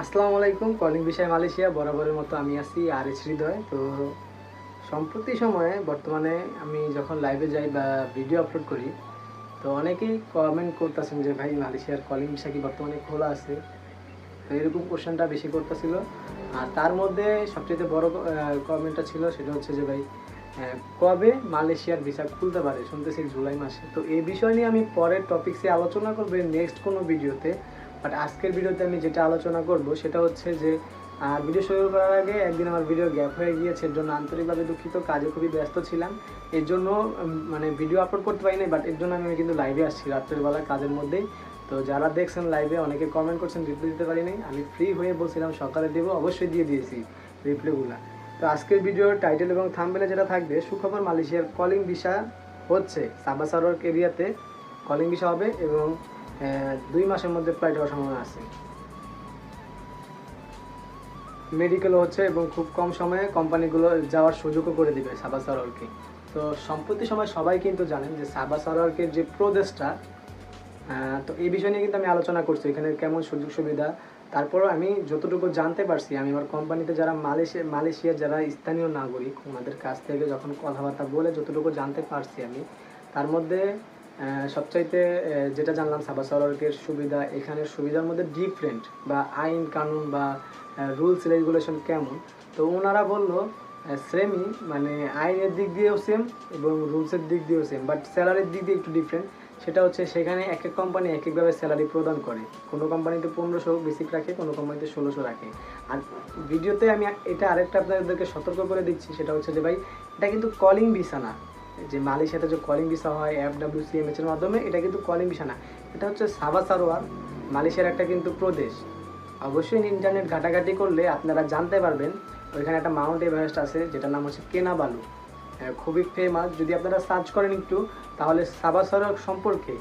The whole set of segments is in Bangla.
আসসালামু আলাইকুম কলিং বিষয় মালয়েশিয়া, বরাবরের মতো আমি আছি আর এস হৃদয়। তো সম্প্রতি সময়ে বর্তমানে আমি যখন লাইভে যাই বা ভিডিও আপলোড করি, তো অনেকেই কমেন্ট করতেছেন যে, ভাই, মালয়েশিয়ার কলিং বিষয় কি বর্তমানে খোলা আছে? তো এরকম কোশ্চেনটা বেশি করতেছিল। আর তার মধ্যে সবচেয়ে বড় কমেন্টটা ছিল সেটা হচ্ছে যে, ভাই কবে মালয়েশিয়ার ভিসা খুলতে পারে? শুনতেছি জুলাই মাসে। তো এই বিষয় নিয়ে আমি পরের টপিক্সে আলোচনা করব নেক্সট কোনো ভিডিওতে বাট আজকের ভিডিওতে আমি যেটা আলোচনা করব সেটা হচ্ছে যে ভিডিও শুরু করার আগে একদিন আমার ভিডিও গ্যাপ হয়ে গিয়েছে, এর জন্য আন্তরিকভাবে দুঃখিত, কাজে খুবই ব্যস্ত ছিলাম। এর জন্য মানে ভিডিও আপলোড করতে পারিনি বাট এর জন্য আমি কিন্তু লাইভে আসছি রাত্রের বেলা কাজের মধ্যেই তো যারা দেখছেন লাইভে অনেকে কমেন্ট করছেন রিপ্লাই দিতে পারিনি। আমি ফ্রি হয়ে বলছিলাম, সকালে দেবো, অবশ্যই দিয়ে দিয়েছি রিপ্লাইগুলো তো আজকের ভিডিওর টাইটেল এবং থাম্বেলে যেটা থাকবে, সুখবর মালয়েশিয়ার কলিং ভিসা হচ্ছে সাবা সারোয়ার এরিয়াতে কলিং ভিসা হবে এবং দুই মাসের মধ্যে ফ্লাইট হওয়ার সম্ভাবনা আছে। মেডিকেলও হচ্ছে এবং খুব কম সময়ে কোম্পানিগুলো যাওয়ার সুযোগও করে দিবে সাবা সারোয়ারকে তো সম্প্রতি সময় সবাই কিন্তু জানেন যে সাবা সারোয়ারকে যে প্রদেশটা তো এই বিষয় নিয়ে কিন্তু আমি আলোচনা করছি। এখানে কেমন সুযোগ সুবিধা, তারপরও আমি যতটুকু জানতে পারছি, আমি আমার কোম্পানিতে যারা মালয়েশিয়া মালয়েশিয়ার যারা স্থানীয় নাগরিক, ওনাদের কাছ থেকে যখন কথাবার্তা বলে যতটুকু জানতে পারছি আমি, তার মধ্যে সবচাইতে যেটা জানলাম, সাবা সরকারের সুবিধা, এখানের সুবিধার মধ্যে ডিফারেন্ট বা আইন কানুন বা রুলস রেগুলেশন কেমন? তো ওনারা বলল সেমই মানে আইনের দিক দিয়েও সেম এবং রুলসের দিক দিয়েও সেম বাট স্যালারির দিক দিয়ে একটু ডিফারেন্ট সেটা হচ্ছে, সেখানে এক এক কোম্পানি এক একভাবে স্যালারি প্রদান করে। কোনো কোম্পানিতে পনেরোশো বেসিক রাখে, কোনো কোম্পানিতে ষোলোশো রাখে। আর ভিডিওতে আমি এটা আরেকটা আপনাদেরকে সতর্ক করে দিচ্ছি, সেটা হচ্ছে যে ভাই, এটা কিন্তু কলিং ভিসা না। যে মালয়েশিয়াতে যে কলিং ভিসা হয় এফ ডাব্লিউ সি এম এর মাধ্যমে এটা কিন্তু কলিং ভিসা না। এটা হচ্ছে সাবা সারোয়ার মালয়েশিয়ার একটা কিন্তু প্রদেশ। অবশ্যই ইন্টারনেট ঘাটাঘাটি করলে আপনারা জানতে পারবেন ওইখানে একটা মাউন্ট এভারেস্ট আছে যেটার নাম হচ্ছে কেনাবালু। আহ, খুবই ফেমাস যদি আপনারা সার্চ করেন একটু তাহলে সাবা সড়ক সম্পর্কে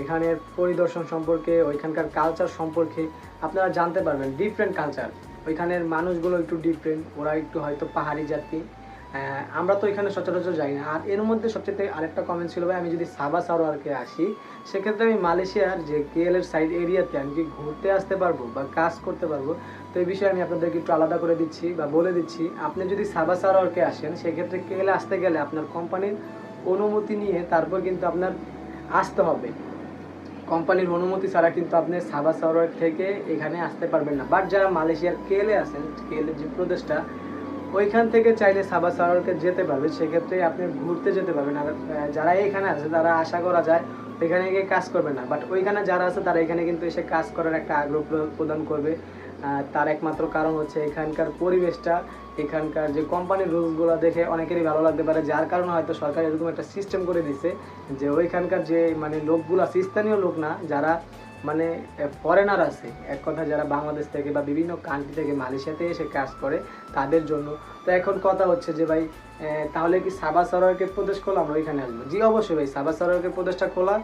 এখানের পরিদর্শন সম্পর্কে ওইখানকার কালচার সম্পর্কে আপনারা জানতে পারবেন ডিফারেন্ট কালচার ওইখানের মানুষগুলো একটু ডিফারেন্ট ওরা একটু হয়তো পাহাড়ি জাতি। আমরা তো এখানে সচরাচর যাই না। আর এর মধ্যে সবচেয়ে আরেকটা কমেন্ট ছিল, ভাই, আমি যদি সাবা সারোয়ারকে আসি, সেক্ষেত্রে আমি মালয়েশিয়ার যে কেএল এর সাইড এরিয়াতে আমি কি ঘুরতে আসতে পারব বা কাজ করতে পারব? তো এই বিষয়ে আমি আপনাদেরকে একটু আলাদা করে দিচ্ছি বা বলে দিচ্ছি। আপনি যদি সাবা সারোয়ারকে আসেন, সেক্ষেত্রে কেএল আসতে গেলে আপনার কোম্পানির অনুমতি নিয়ে তারপর কিন্তু আপনার আসতে হবে। কোম্পানির অনুমতি ছাড়া কিন্তু আপনি সাবা সারোয়ার থেকে এখানে আসতে পারবেন না। বাট যারা মালয়েশিয়ার কেলে আছেন কেলের যে প্রদেশটা ওইখান থেকে চাইলে সাবা সারোয়ারকে যেতে পারবে, সেক্ষেত্রে আপনি ঘুরতে যেতে পারবেন। আর যারা এখানে আছে, তারা আশা করা যায় এখানে গিয়ে কাজ করবে না। বাট ওইখানে যারা আছে, তারা এখানে কিন্তু এসে কাজ করার একটা আগ্রহ প্রদান করবে। তার একমাত্র কারণ হচ্ছে এখানকার পরিবেশটা, এখানকার যে কোম্পানির রুলসগুলো দেখে অনেকেরই ভালো লাগতে পারে। যার কারণে হয়তো সরকার এরকম একটা সিস্টেম করে দিছে যে ওইখানকার যে মানে লোকগুলো আছে, স্থানীয় লোক না, যারা মানে ফরেনার আছে। এক কথা যারা বাংলাদেশ থেকে বা বিভিন্ন কান্ট্রি থেকে মালয়েশিয়াতে এসে কাজ করে, তাদের জন্য। তো এখন কথা হচ্ছে যে ভাই তাহলে কি সাবা সরোয়ারকে প্রদেশ খোলা আমরা ওইখানে আসব? জি, অবশ্যই ভাই, সাবা সরোয়ারকে প্রদেশটা খোলা।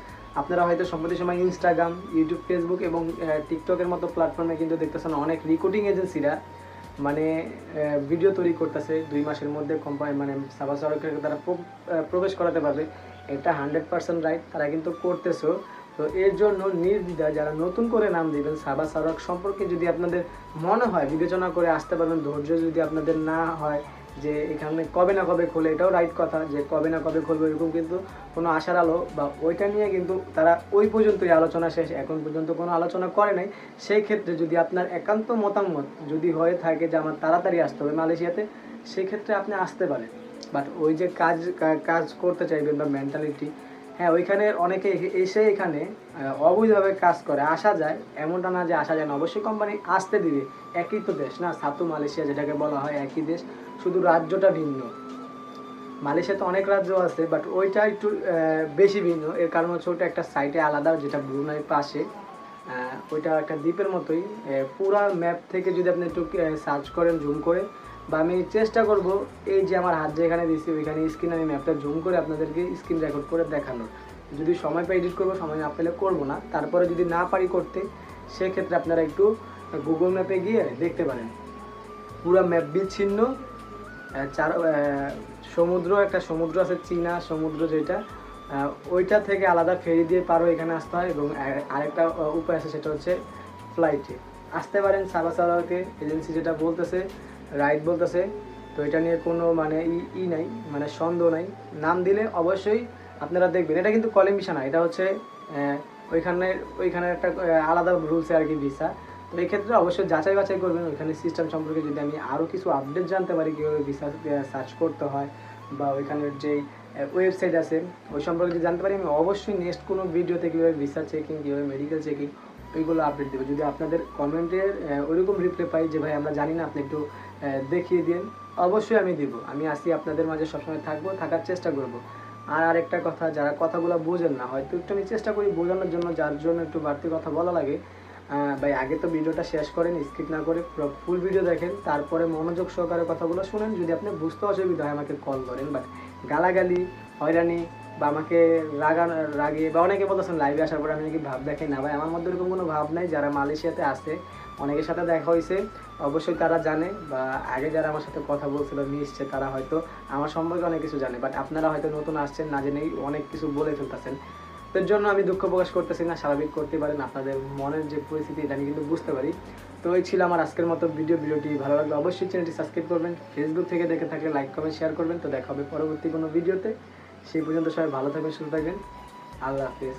আপনারা হয়তো সম্প্রতি সময় ইনস্টাগ্রাম ইউটিউব ফেসবুক এবং টিকটকের মতো প্ল্যাটফর্মে কিন্তু দেখতেছেন অনেক রিক্রুটিং এজেন্সিরা মানে ভিডিও তৈরি করতেছে। দুই মাসের মধ্যে কোম্পানি মানে সাবা সরকারকে তারা প্রবেশ করাতে পারবে। এটা হান্ড্রেড পার্সেন্ট রাইট তারা কিন্তু করতেছো। তো এর জন্য নির্দ্বিধা যারা নতুন করে নাম দিবেন, সাবা সড়ক সম্পর্কে যদি আপনাদের মনে হয়, বিবেচনা করে আসতে পারবেন। ধৈর্য যদি আপনাদের না হয় যে এখানে কবে না কবে খোলে, এটাও রাইট কথা যে কবে না কবে খুলবে, এরকম কিন্তু কোনো আশার আলো বা ওইটা নিয়ে কিন্তু তারা ওই পর্যন্তই আলোচনা শেষ, এখন পর্যন্ত কোনো আলোচনা করে নাই। সেই ক্ষেত্রে যদি আপনার একান্ত মতামত যদি হয়ে থাকে যে আমার তাড়াতাড়ি আসতে হবে মালয়েশিয়াতে, সেই ক্ষেত্রে আপনি আসতে পারেন। বাট ওই যে কাজ কাজ করতে চাইবেন বা মেন্টালিটি হ্যাঁ ওইখানে অনেকে এসে এখানে অবৈধভাবে কাজ করে। আসা যায়, এমনটা না যে আসা যায় না। অবশ্যই কোম্পানি আসতে দিবে। একই তো দেশ না? সাতু মালয়েশিয়া যেটাকে বলা হয়, একই দেশ। শুধু রাজ্যটা ভিন্ন। মালয়েশিয়াতে অনেক রাজ্য আছে বাট ওইটা একটু বেশি ভিন্ন। এর কারণ হচ্ছে ওটা একটা সাইটে আলাদা, যেটা ব্রুনাইয়ের পাশে। ওইটা একটা দ্বীপের মতোই। পুরা ম্যাপ থেকে যদি আপনি একটু সার্চ করেন জুম করে বা আমি চেষ্টা করব এই যে আমার হাত যেখানে দিয়েছি, ওইখানে স্ক্রিন আমি ম্যাপটা জুম করে আপনাদেরকে স্ক্রিন রেকর্ড করে দেখানোর যদি সময় পাই এডিট করব, সময় না পেলে করব না। তারপরে যদি না পারি করতে, সেক্ষেত্রে আপনারা একটু গুগল ম্যাপে গিয়ে দেখতে পারেন। পুরো ম্যাপ বিচ্ছিন্ন চার সমুদ্র, একটা সমুদ্র আছে চীনা সমুদ্র যেটা ওইটা থেকে আলাদা ফেরি দিয়ে পারো এখানে আসতে হয় এবং আরেকটা উপায় আছে, সেটা হচ্ছে ফ্লাইটে আসতে পারেন সাবা সালোয়ারকে এজেন্সি যেটা বলতেছে রাইট বলতেছে। তো এটা নিয়ে কোনো মানে ই ই নাই মানে সন্দেহ নাই। নাম দিলে অবশ্যই আপনারা দেখবেন। এটা কিন্তু কলিং ভিসা না, এটা হচ্ছে ওইখানে ওইখানে একটা আলাদা রুলসে আর কি ভিসা তো এই ক্ষেত্রে অবশ্যই যাচাই বাছাই করবেন। ওইখানে সিস্টেম সম্পর্কে যদি আমি আরও কিছু আপডেট জানতে পারি কীভাবে ভিসা সার্চ করতে হয় বা ওইখানের যেই ওয়েবসাইট আছে, ওই সম্পর্কে যদি জানতে পারি, আমি অবশ্যই নেক্সট কোনো ভিডিওতে কীভাবে ভিসা চেকিং কীভাবে মেডিকেল চেকিং ওইগুলো আপডেট দেবো। যদি আপনাদের কমেন্টের ওইরকম রিপ্লাই পাই যে, ভাই, আমরা জানি না, আপনি একটু দেখিয়ে দিন। অবশ্যই আমি দিব। আমি আসি আপনাদের মাঝে সবসময় থাকব, থাকার চেষ্টা করব। আর আরেকটা কথা, যারা কথাগুলো বোঝেন না, হয়তো একটু আমি চেষ্টা করি বোঝানোর জন্য, যার জন্য একটু বাড়তি কথা বলা লাগে। ভাই, আগে তো ভিডিওটা শেষ করেন, স্কিপ না করে ফুল ভিডিও দেখেন। তারপরে মনোযোগ সহকারে কথাগুলো শুনেন। যদি আপনি বুঝতে অসুবিধা হয়, আমাকে কল করেন। বাট গালাগালি, হয়রানি বা আমাকে রাগান রাগিয়ে বা অনেকে বলতেছেন লাইভে আসার পরে আমি নাকি ভাব দেখাই না। ভাই, আমার মধ্যে এরকম কোনো ভাব নাই। যারা মালয়েশিয়াতে আসে অনেকের সাথে দেখা হয়েছে। অবশ্যই তারা জানে বা আগে যারা আমার সাথে কথা বলছিল মিশছে তারা হয়তো আমার সম্পর্কে অনেক কিছু জানে বাট আপনারা হয়তো নতুন আসছেন না জেনেই অনেক কিছু বলে ফেলতেছেন। এর জন্য আমি দুঃখ প্রকাশ করতেছি না, স্বাভাবিক করতে পারেন, আপনাদের মনের যে পরিস্থিতি এটা আমি কিন্তু বুঝতে পারি। তো এই ছিল আমার আজকের মতো ভিডিও, ভিডিওটি ভালো লাগলে অবশ্যই চ্যানেলটি সাবস্ক্রাইব করবেন ফেসবুক থেকে দেখে থাকলে লাইক কমেন্ট শেয়ার করবেন। তো দেখা হবে পরবর্তী কোনো ভিডিওতে। সেই পর্যন্ত সবাই ভালো থাকবেন, সুস্থ থাকবেন। আল্লাহ হাফিজ।